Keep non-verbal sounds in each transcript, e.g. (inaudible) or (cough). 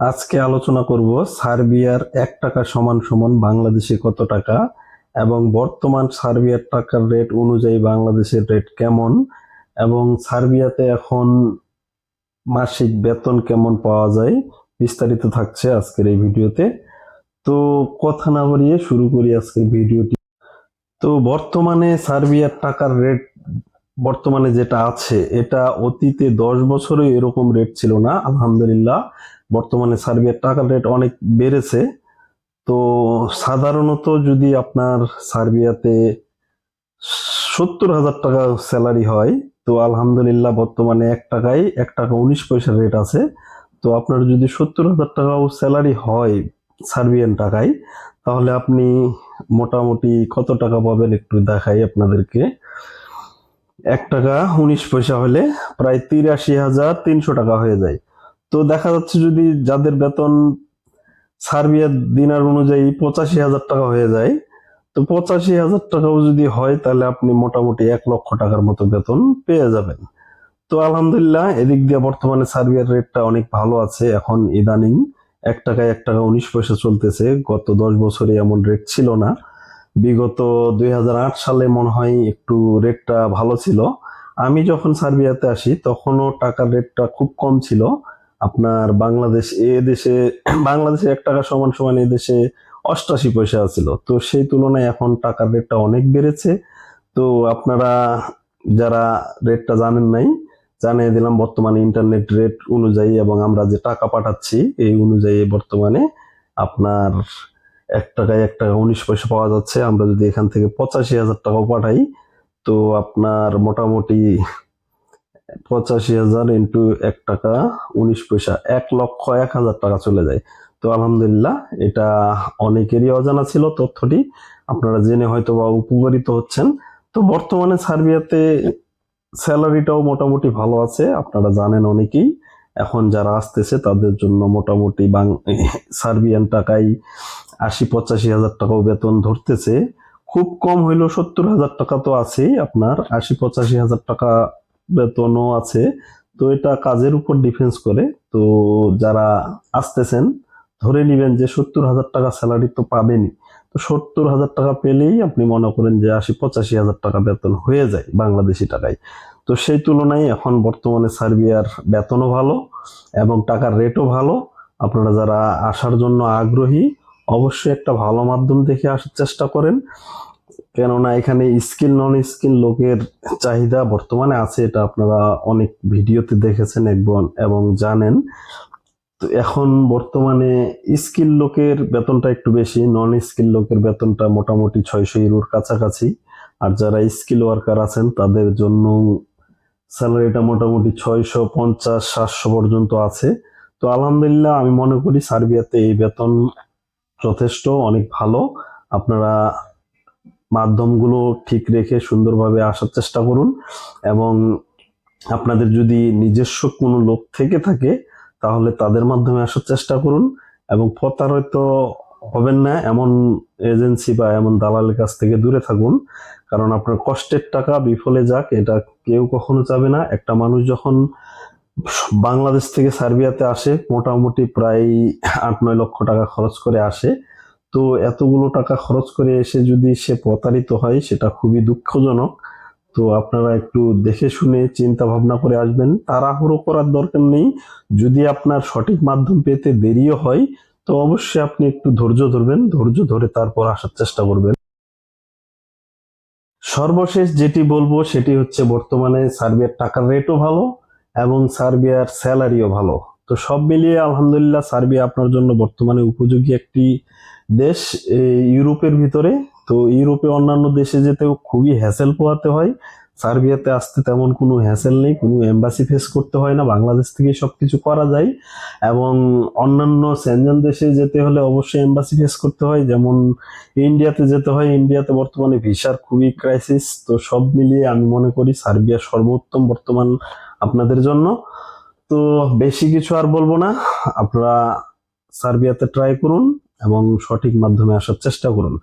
আজকে আলোচনা করব সার্বিয়ার এক টাকা সমান সমান বাংলাদেশে কত টাকা এবং বর্তমান সার্বিয়ার টাকার রেট অনুযায়ী বাংলাদেশের রেট কেমন এবং সার্বিয়াতে এখন মাসিক বেতন কেমন পাওয়া যায় বিস্তারিত থাকছে আজকের এই ভিডিওতে। তো কথা না বাড়িয়ে শুরু করি আজকের ভিডিওটি। তো বর্তমানে সার্বিয়ার টাকার রেট বর্তমানে যেটা আছে, এটা অতীতে দশ বছরে এরকম রেট ছিল না, আলহামদুলিল্লাহ। বর্তমানে সার্বিয়ার টাকার রেট অনেক বেড়েছে। তো সাধারণত যদি আপনার সার্বিয়াতে সত্তর হাজার টাকা স্যালারি হয়, তো আলহামদুলিল্লাহ বর্তমানে এক টাকায় এক টাকা উনিশ পয়সার রেট আছে। তো আপনার যদি সত্তর হাজার টাকাও স্যালারি হয় সার্বিয়ান টাকায়, তাহলে আপনি মোটামুটি কত টাকা পাবেন একটু দেখাই আপনাদেরকে। এক টাকা উনিশ পয়সা হলে প্রায় তিরাশি হাজার তিনশো টাকা হয়ে যায়। তো দেখা যাচ্ছে যদি যাদের বেতন সার্বিয়ার দিনার অনুযায়ী পঁচাশি হাজার টাকা হয়ে যায়, তো পঁচাশি হাজার টাকাও যদি হয় তাহলে আপনি মোটামুটি এক লক্ষ টাকার মতো বেতন পেয়ে যাবেন। তো আলহামদুলিল্লাহ, এদিক দিয়ে বর্তমানে সার্বিয়ার রেটটা অনেক ভালো আছে। এখন ইদানিং এক টাকায় এক টাকা উনিশ পয়সা চলতেছে। গত দশ বছরে এমন রেট ছিল না। বিগত দুই হাজার আট সালে মনে হয় একটু রেটটা ভালো ছিল। আমি যখন সার্বিয়াতে আসি, তখনও টাকার রেটটা খুব কম ছিল। আপনার বাংলাদেশ, এ দেশে, (clears throat) বাংলাদেশে এক টাকা সমান সমান এ দেশে অষ্টাশি পয়সা ছিল তো সেই তুলনায় এখন টাকার রেটটা অনেক বেড়েছে। তো আপনারা যারা রেটটা জানেন নাই, জানিয়ে দিলাম বর্তমানে ইন্টারনেট রেট অনুযায়ী এবং আমরা যে টাকা পাঠাচ্ছি, এই অনুযায়ী বর্তমানে আপনার এক টাকায় এক টাকা উনিশ পয়সা পাওয়া যাচ্ছে। আমরা যদি এখান থেকে পঁচাশি হাজার টাকাও পাঠাই, তো আপনার মোটামুটি পঁচাশি হাজার ইন্টু এক টাকা উনিশ পয়সা, এক লক্ষ এক হাজার টাকা চলে যায়। তো আলহামদুলিল্লাহ, এটা অনেকেরই অজানা ছিল তথ্যটি। আপনারা জেনে হয়তো বা উপকারিত হচ্ছেন। তো বর্তমানে সার্বিয়াতে স্যালারিটাও মোটামুটি ভালো আছে, আপনারা জানেন অনেকেই। এখন যারা আসতেছে, তাদের জন্য মোটামুটি বাং, সার্বিয়ান টাকায় আশি পঁচাশি হাজার টাকাও বেতন ধরতেছে। খুব কম হইলেও সত্তর হাজার টাকা তো আছেই আপনার, আশি পঁচাশি হাজার টাকা বেতনও আছে। তো এটা কাজের উপর ডিফেন্স করে। তো যারা আসতেছেন, ধরে নিবেন যে সত্তর হাজার টাকা স্যালারি তো পাবেনই। তো সত্তর হাজার টাকা পেলেই আপনি মনে করেন যে আশি পঁচাশি হাজার টাকা বেতন হয়ে যায় বাংলাদেশি টাকায়। তো সেই তুলনায় এখন বর্তমানে সার্বিয়ার বেতনও ভালো এবং টাকার রেটও ভালো। আপনারা যারা আসার জন্য আগ্রহী, অবশ্যই একটা ভালো মাধ্যম দেখে আসার চেষ্টা করেন। কেননা এখানে স্কিল নন স্কিল লোকের চাহিদা বর্তমানে আছে, এটা আপনারা অনেক ভিডিওতে দেখেছেন একবার এবং জানেন। তো এখন বর্তমানে স্কিল লোকের বেতনটা একটু বেশি নন স্কিল লোকের বেতনটা মোটামুটি ছয়শো ইউরোর কাছাকাছি। আর যারা স্কিল ওয়ার্কার আছেন, তাদের জন্য স্যালারিটা মোটামুটি ছয়শো পঞ্চাশ, সাতশো পর্যন্ত আছে। তো আলহামদুলিল্লাহ আমি মনে করি সার্বিয়াতে এই বেতন যথেষ্ট, অনেক ভালো। আপনারা মাধ্যমগুলো ঠিক রেখে সুন্দরভাবে আসার চেষ্টা করুন। এবং আপনাদের যদি নিজস্ব কোনো লোক থেকে থাকে, তাহলে তাদের মাধ্যমে আসার চেষ্টা করুন। এবং প্রতারিত হবেন না, এমন এজেন্সি বা এমন দালালের কাছ থেকে দূরে থাকুন, কারণ আপনার কষ্টের টাকা বিফলে যাক, এটা কেউ কখনো চাবে না। একটা মানুষ যখন বাংলাদেশ থেকে সার্বিয়াতে আসে, মোটামুটি প্রায় আট নয় লক্ষ টাকা খরচ করে আসে। তো এতগুলো টাকা খরচ করে এসে যদি সে প্রতারিত হয়, সেটা খুবই দুঃখজনক। তো আপনারা একটু দেখে শুনে চিন্তা ভাবনা করে আসবেন। তাড়াহুড়ো করার দরকার নেই। যদি আপনার সঠিক মাধ্যম পেতে দেরিও হয় তো অবশ্যই আপনি একটু ধৈর্য ধরবেন, ধৈর্য ধরে তারপর আসার চেষ্টা করবেন। সর্বশেষ যেটি বলব সেটি হচ্ছে বর্তমানে সার্বিয়ার টাকার রেটও ভালো এবং সার্বিয়ার স্যালারিও ভালো। তো সব মিলিয়ে আলহামদুলিল্লাহ সার্বিয়া আপনার জন্য বর্তমানে উপযোগী একটি দেশ ইউরোপের ভিতরে। তো ইউরোপে অন্যান্য দেশে যেতেও খুবই হ্যাসেল পোহাতে হয়। সার্বিয়াতে আসতে তেমন কোনো হ্যাসেল নেই, কোনো এম্বাসি ফেস করতে হয় না, বাংলাদেশ থেকে সব কিছু করা যায়। এবং অন্যান্য সেনজন দেশে যেতে হলে অবশ্যই এম্বাসি ফেস করতে হয়, যেমন ইন্ডিয়াতে যেতে হয়। ইন্ডিয়াতে বর্তমানে ভিসার খুবই ক্রাইসিস তো সব মিলিয়ে আমি মনে করি সার্বিয়া সর্বোত্তম বর্তমান আপনাদের জন্য। তো বেশি কিছু আর বলব না, আপনারা সার্বিয়াতে ট্রাই করুন। এবং সঠিক মাধ্যমে আসার চেষ্টা করুন।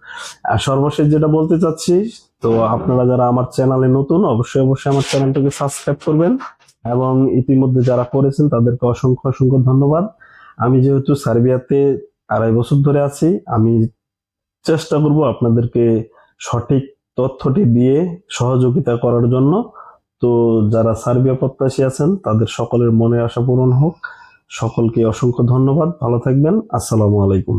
আর সর্বশেষ যেটা বলতে চাচ্ছি, তো আপনারা যারা আমার চ্যানেলে নতুন, অবশ্যই অবশ্যই আমার চ্যানেলটাকে সাবস্ক্রাইব করবেন এবং ইতিমধ্যে যারা করেছেন, তাদেরকে অসংখ্য অসংখ্য ধন্যবাদ। আমি যেহেতু সার্বিয়াতে আড়াই বছর ধরে আছি, আমি চেষ্টা করব আপনাদেরকে সঠিক তথ্যটি দিয়ে সহযোগিতা করার জন্য। তো যারা সার্বিয়া প্রত্যাশী আছেন, তাদের সকলের মনে আশা পূরণ হোক। সকলকে অসংখ্য ধন্যবাদ। ভালো থাকবেন। আসসালামু আলাইকুম।